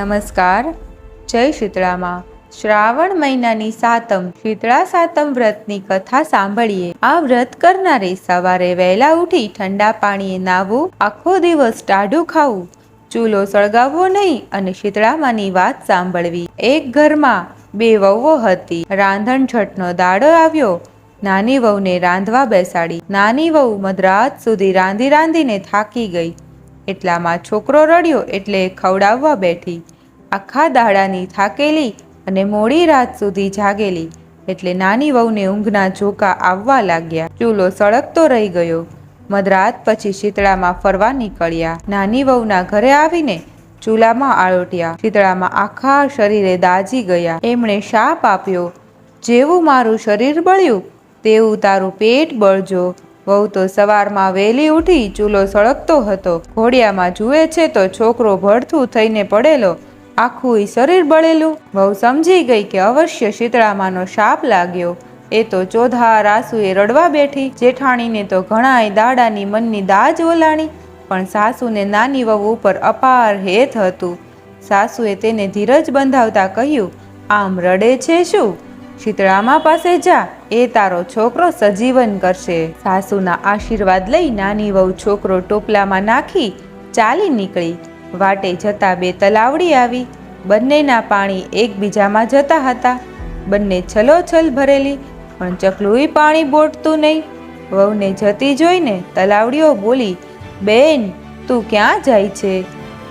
નમસ્કાર. જય શીતળામાં. શ્રાવણ મહિનાની સાતમ, શીતળા સાતમ વ્રતની કથા સાંભળીએ. આ વ્રત કરનારે સવારે વહેલા ઉઠી ઠંડા પાણીએ નાહવું, આખો દિવસ ટાઢું ખાવું, ચૂલો સળગાવવો નહીં અને શીતળામાની વાત સાંભળવી. એક ઘરમાં બે વહુઓ હતી. રાંધણ છઠનો દાડો આવ્યો. નાની વહુને રાંધવા બેસાડી. નાની વહુ મધરાત સુધી રાંધી રાંધીને થાકી ગઈ. એટલામાં છોકરો રડ્યો એટલે ખવડાવવા બેઠી. આખા દાડાની થાકેલી અને મોડી રાત સુધી જાગેલી એટલે નાની વહુને ઊંઘના ઝોકા આવવા લાગ્યા. ચૂલો સળગતો રહી ગયો. મધરાત પછી શીતળામાં ફરવા નીકળ્યા. નાની વહુના ઘરે આવીને ચૂલામાં આળોટ્યા. શીતળામાં આખા શરીરે દાજી ગયા. એમણે શાપ આપ્યો, જેવું મારું શરીર બળ્યું, તેવું તારું પેટ બળજો. વહુ તો સવારમાં વહેલી ઉઠી ચૂલો સળગતો હતો. ઘોડિયામાં જુએ છે તો છોકરો ભડથું થઈને પડેલો. આખું શરીર બળેલું. વહુ સમજી ગઈ કે અવશ્ય શીતળામાનો શાપ લાગ્યો. એ તો ચોધા રાસુએ રડવા બેઠી. જેઠાણીને તો ઘણાય દાડાની મનની દાજ ઓલાણી, પણ સાસુને નાની વહુ ઉપર અપાર હેત હતું. સાસુએ તેને ધીરજ બંધાવતા કહ્યું, આમ રડે છે શું? શીતળામા પાસે જા. એ તારો છોકરો સજીવન કરશે. સાસુના આશીર્વાદ લઈ નાની વહુ છોકરો ટોપલામાં નાખી ચાલી નીકળી. વાટે જતા બે તલાવડી આવી. બંનેના પાણી એકબીજામાં જતા હતા. બંને છલોછલ ભરેલી, પણ ચકલુંય પાણી બોટતું નહીં. વહુને જતી જોઈને તલાવડીઓ બોલી, બેન, તું ક્યાં જાય છે?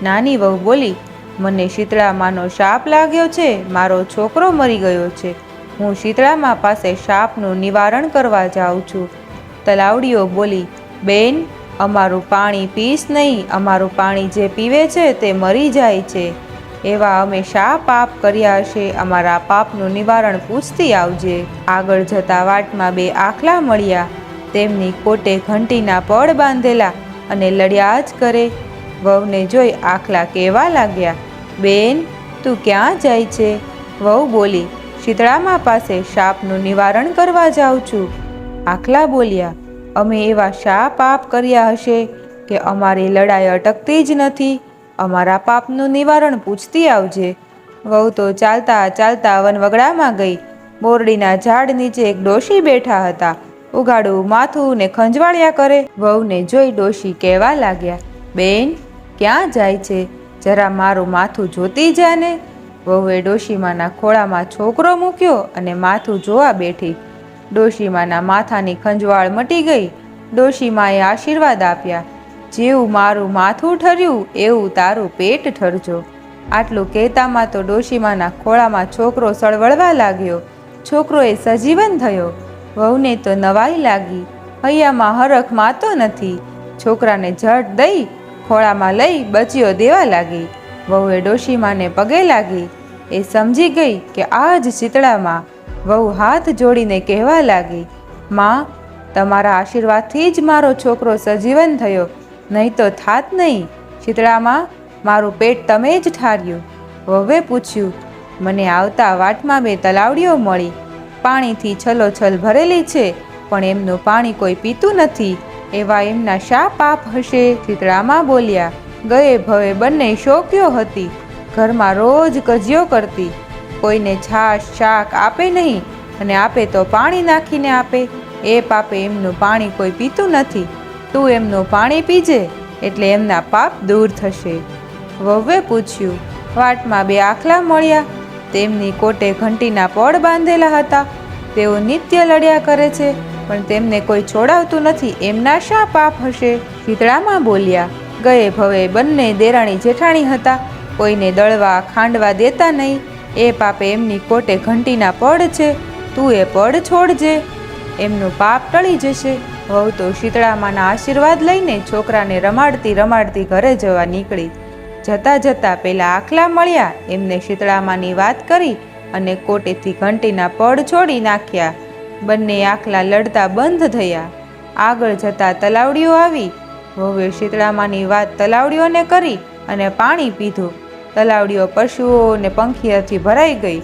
નાની વહુ બોલી, મને શીતળામાનો શાપ લાગ્યો છે. મારો છોકરો મરી ગયો છે. હું શીતળામા પાસે શાપનું નિવારણ કરવા જાઉં છું. તલાવડીઓ બોલી, બેન અમારું પાણી પીશ નહીં, અમારું પાણી જે પીવે છે તે મરી જાય છે. એવા અમે શા પાપ કર્યા હશે? અમારા પાપનું નિવારણ પૂછતી આવજે. આગળ જતા વાટમાં બે આખલા મળ્યા. તેમની કોટે ઘંટીના પડ બાંધેલા અને લડ્યા જ કરે. વહુને જોઈ આખલા કહેવા લાગ્યા, બેન, તું ક્યાં જાય છે? વહુ બોલી, શીતળામાં પાસે શાપનું નિવારણ કરવા જાઉં છું. આખલા બોલ્યા અમે એવા શા પાપ કર્યા હશે કે અમારી લડાઈ અટકતી જ નથી. અમારા પાપનું નિવારણ પૂછતી આવજે. વહુ તો ચાલતા ચાલતા વનવગડામાં ગઈ. બોરડીના ઝાડ નીચે એક ડોશી બેઠા હતા. ઉગાડું માથું ને ખંજવાળ્યા કરે. વહુને જોઈ ડોશી કહેવા લાગ્યા, બેન, ક્યાં જાય છે? જરા મારું માથું જોતી જાને વહુએ ડોશીમાના ખોળામાં છોકરો મૂક્યો અને માથું જોવા બેઠી. ડોશીમાના માથાની ખંજવાળ મટી ગઈ. ડોશીમાએ આશીર્વાદ આપ્યા. જેવું મારું માથું ઠર્યું, એવું તારું પેટ ઠરજો. આટલું કહેતામાં તો ડોશીમાના ખોળામાં છોકરો સળવળવા લાગ્યો. છોકરો એ સજીવન થયો. વહુને તો નવાઈ લાગી. હૈયામાં હરખ માતો નથી. છોકરાને ઝટ દઈ, ખોળામાં લઈ બચીઓ દેવા લાગી. વહુએ ડોશીમાને પગે લાગી. એ સમજી ગઈ કે આ જ શીતળામાં વહુ હાથ જોડીને કહેવા લાગી, માં, તમારા આશીર્વાદથી જ મારો છોકરો સજીવન થયો, નહીં તો થાત નહીં. શીતળામાં મારું પેટ તમે જ ઠાર્યું. વહુએ પૂછ્યું, મને આવતા વાટમાં બે તલાવડીઓ મળી. પાણીથી છલોછલ ભરેલી છે, પણ એમનું પાણી કોઈ પીતું નથી. એવા એમના શા પાપ હશે? શીતળામાં બોલ્યા, ગયે ભવે બંને શોક્યો હતી. ઘરમાં રોજ કજિયો કરતી. કોઈને છાશ, શાક આપે નહીં અને આપે તો પાણી નાખીને આપે. એ પાપે એમનું પાણી કોઈ પીતું નથી. તું એમનું પાણી પીજે એટલે એમના પાપ દૂર થશે. વહુએ પૂછ્યું, વાટમાં બે આખલા મળ્યા. તેમની કોટે ઘંટીના પડ બાંધેલા હતા. તેઓ નિત્ય લડ્યા કરે છે, પણ તેમને કોઈ છોડાવતું નથી. એમના શા પાપ હશે? શીતળામાં બોલ્યા, ગયે ભવે બંને દેરાણી જેઠાણી હતા. કોઈને દળવા, ખાંડવા દેતા નહીં. એ પાપે એમની કોટે ઘંટીના પડ છે, તું એ પડ છોડજે. એમનું પાપ ટળી જશે. વહુ તો શીતળામાના આશીર્વાદ લઈને છોકરાને રમાડતી રમાડતી ઘરે જવા નીકળી. જતા જતા પેલા આખલા મળ્યા, એમને શીતળામાની વાત કરી અને કોટેથી ઘંટીના પડ છોડી નાખ્યા. બંને આખલા લડતા બંધ થયા. આગળ જતા તલાવડીઓ આવી. વહુએ શીતળામાની વાત તલાવડીઓને કરી અને પાણી પીધું. તલાવડીઓ, પશુઓ ને પંખીઓથી ભરાઈ ગઈ.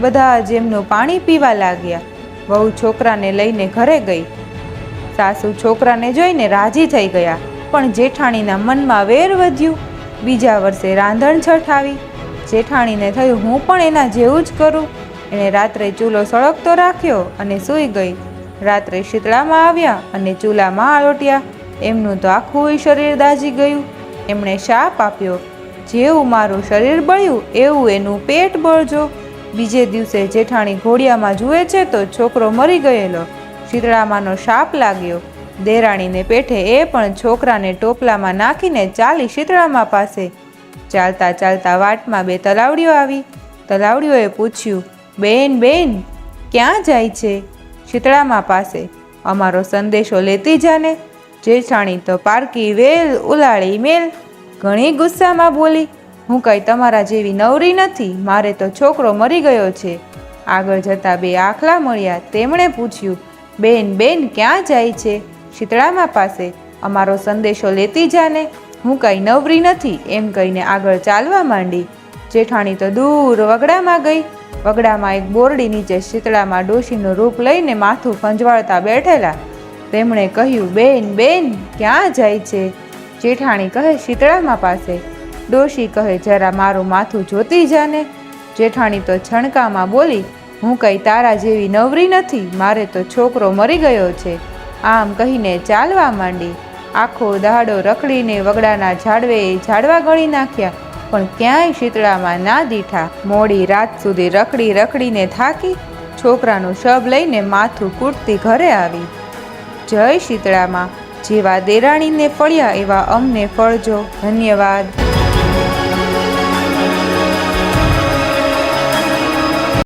બધા જેમનું પાણી પીવા લાગ્યા. વહુ છોકરાને લઈને ઘરે ગઈ. સાસુ છોકરાને જોઈને રાજી થઈ ગયા, પણ જેઠાણીના મનમાં વેર વધ્યું. બીજા વર્ષે રાંધણ છઠ આવી જેઠાણીને થયું, હું પણ એના જેવું જ કરું. એણે રાત્રે ચૂલો સળગતો રાખ્યો અને સૂઈ ગઈ. રાત્રે શીતળામાં આવ્યા અને ચૂલામાં આલોટ્યા. એમનું તો આખું શરીર દાઝી ગયું. એમણે શાપ આપ્યો. જેવું મારું શરીર બળ્યું, એવું એનું પેટ બળજો. બીજે દિવસે જેઠાણી ઘોડિયામાં જુએ છે તો છોકરો મરી ગયેલો. શીતળામાનો શાપ લાગ્યો. દેરાણીને પેઠે એ પણ છોકરાને ટોપલામાં નાખીને ચાલી શીતળામા પાસે. ચાલતા ચાલતા વાટમાં બે તલાવડીઓ આવી. તલાવડીઓએ પૂછ્યું, બેન બેન, ક્યાં જાય છે? શીતળામા પાસે, અમારો સંદેશો લેતી જાને. જેઠાણી તો પારકી વેલ ઉલાળી મેલ ઘણી ગુસ્સામાં બોલી, હું કંઈ તમારા જેવી નવરી નથી, મારે તો છોકરો મરી ગયો છે. આગળ જતાં બે આખલા મળ્યા, તેમણે પૂછ્યું, બેન બેન, ક્યાં જાય છે? શીતળામાં પાસે અમારો સંદેશો લેતી જાને. હું કંઈ નવરી નથી, એમ કહીને આગળ ચાલવા માંડી. જેઠાણી તો દૂર વગડામાં ગઈ. વગડામાં એક બોરડી નીચે શીતળામાં ડોશીનું રૂપ લઈને માથું ખંજવાળતા બેઠેલા. તેમણે કહ્યું, બેન બેન, ક્યાં જાય છે? જેઠાણી કહે, શીતળામાં પાસે. ડોશી કહે, જરા મારું માથું જોતી જાને. જેઠાણી તો છણકામાં બોલી, હું કઈ તારા જેવી નવરી નથી, મારે તો છોકરો મરી ગયો છે. આમ કહીને ચાલવા માંડી. આખો દહાડો રખડીને વગડાના ઝાડવે ઝાડવા ગળી નાખ્યા, પણ ક્યાંય શીતળામાં ના દીઠા. મોડી રાત સુધી રખડી રખડીને થાકી, છોકરાનું શબ લઈને માથું કૂટતી ઘરે આવી. જય શીતળામાં. જેવા દેરાણીને ફળ્યા એવા અમને ફળજો. ધન્યવાદ.